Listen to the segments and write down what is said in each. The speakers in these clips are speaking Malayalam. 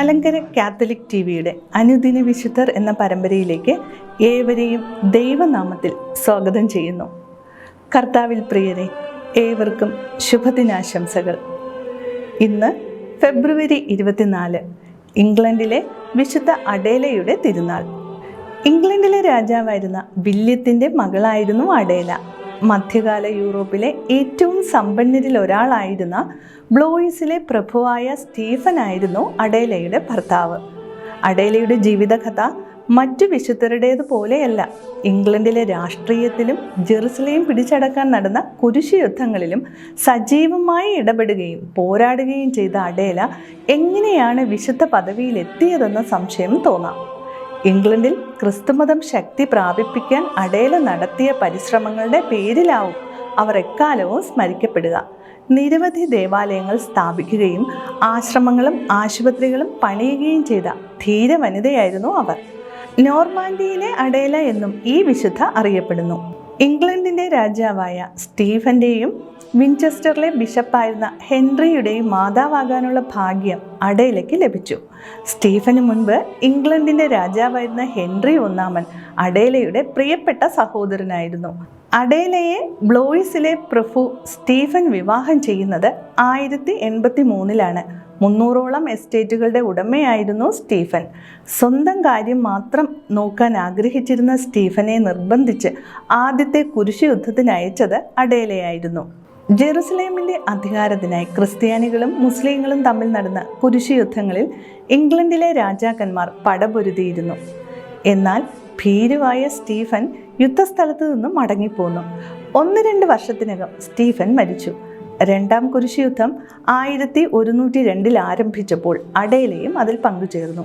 മലങ്കര കാത്തലിക് ടി വിയുടെ അനുദിന വിശുദ്ധർ എന്ന പരമ്പരയിലേക്ക് ഏവരെയും ദൈവനാമത്തിൽ സ്വാഗതം ചെയ്യുന്നു. കർത്താവിൽ പ്രിയരെ ഏവർക്കും ശുഭദിനാശംസകൾ. ഇന്ന് ഫെബ്രുവരി ഇരുപത്തിനാല് ഇംഗ്ലണ്ടിലെ വിശുദ്ധ അഡേലയുടെ തിരുനാൾ. ഇംഗ്ലണ്ടിലെ രാജാവായിരുന്ന വില്യത്തിന്റെ മകളായിരുന്നു അഡേല. മധ്യകാല യൂറോപ്പിലെ ഏറ്റവും സമ്പന്നരിൽ ഒരാളായിരുന്ന ബ്ലോയിസിലെ പ്രഭുവായ സ്റ്റീഫൻ ആയിരുന്നു അഡേലയുടെ ഭർത്താവ്. അഡേലയുടെ ജീവിതകഥ മറ്റു വിശുദ്ധരുടേതുപോലെയല്ല ഇംഗ്ലണ്ടിലെ രാഷ്ട്രീയത്തിലും ജെറുസലേം പിടിച്ചടക്കാൻ നടന്ന കുരിശു യുദ്ധങ്ങളിലും സജീവമായി ഇടപെടുകയും പോരാടുകയും ചെയ്ത അഡേല എങ്ങനെയാണ് വിശുദ്ധ പദവിയിലെത്തിയതെന്ന സംശയം തോന്നാം. ഇംഗ്ലണ്ടിൽ ക്രിസ്തുമതം ശക്തി പ്രാപിപ്പിക്കാൻ അടേല നടത്തിയ പരിശ്രമങ്ങളുടെ പേരിലാവും അവർ എക്കാലവും സ്മരിക്കപ്പെടുക. നിരവധി ദേവാലയങ്ങൾ സ്ഥാപിക്കുകയും ആശ്രമങ്ങളും ആശുപത്രികളും പണിയുകയും ചെയ്ത ധീര വനിതയായിരുന്നു അവർ. നോർമാൻഡിയിലെ അടേല എന്നും ഈ വിശുദ്ധ അറിയപ്പെടുന്നു. ഇംഗ്ലണ്ടിന്റെ രാജാവായ സ്റ്റീഫന്റെയും വിൻചെസ്റ്ററിലെ ബിഷപ്പായിരുന്ന ഹെൻറിയുടെയും മാതാവാകാനുള്ള ഭാഗ്യം അടയിലേക്ക് ലഭിച്ചു. സ്റ്റീഫന് മുൻപ് ഇംഗ്ലണ്ടിന്റെ രാജാവായിരുന്ന ഹെൻറി ഒന്നാമൻ അഡേലയുടെ പ്രിയപ്പെട്ട സഹോദരനായിരുന്നു. അഡേലയെ ബ്ലോയിസിലെ പ്രഫു സ്റ്റീഫൻ വിവാഹം ചെയ്യുന്നത് ആയിരത്തി എൺപത്തി മൂന്നിലാണ് മുന്നൂറോളം എസ്റ്റേറ്റുകളുടെ ഉടമയായിരുന്നു സ്റ്റീഫൻ. സ്വന്തം കാര്യം മാത്രം നോക്കാൻ ആഗ്രഹിച്ചിരുന്ന സ്റ്റീഫനെ നിർബന്ധിച്ച് ആദ്യത്തെ കുരിശു യുദ്ധത്തിന് അയച്ചത് അഡേലയായിരുന്നു ജെറുസലേമിന്റെ അധികാരത്തിനായി ക്രിസ്ത്യാനികളും മുസ്ലിങ്ങളും തമ്മിൽ നടന്ന കുരിശു യുദ്ധങ്ങളിൽ ഇംഗ്ലണ്ടിലെ രാജാക്കന്മാർ പടപൊരുതിയിരുന്നു. എന്നാൽ ഭീരുവായ സ്റ്റീഫൻ യുദ്ധസ്ഥലത്ത് നിന്നും മടങ്ങിപ്പോന്നു. ഒന്ന് രണ്ട് വർഷത്തിനകം സ്റ്റീഫൻ മരിച്ചു. രണ്ടാം കുരിശുയുദ്ധം ആയിരത്തി ഒരുന്നൂറ്റി രണ്ടിൽ ആരംഭിച്ചപ്പോൾ അഡേലയും അതിൽ പങ്കുചേർന്നു.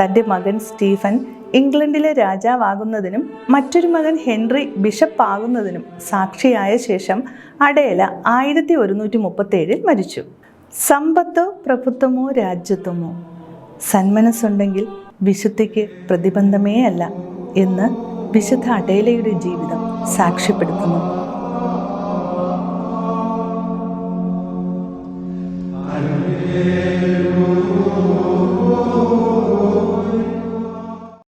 തന്റെ മകൻ സ്റ്റീഫൻ ഇംഗ്ലണ്ടിലെ രാജാവാകുന്നതിനും മറ്റൊരു മകൻ ഹെൻറി ബിഷപ്പ് ആകുന്നതിനും സാക്ഷിയായ ശേഷം അടേല ആയിരത്തി ഒരുന്നൂറ്റി മുപ്പത്തേഴിൽ മരിച്ചു. സമ്പത്തോ പ്രഭുത്വമോ രാജ്യത്വമോ? സന്മനസ്സുണ്ടെങ്കിൽ വിശുദ്ധിക്ക് പ്രതിബന്ധമേ അല്ല എന്ന് വിശുദ്ധ അടേലയുടെ ജീവിതം സാക്ഷ്യപ്പെടുത്തുന്നു.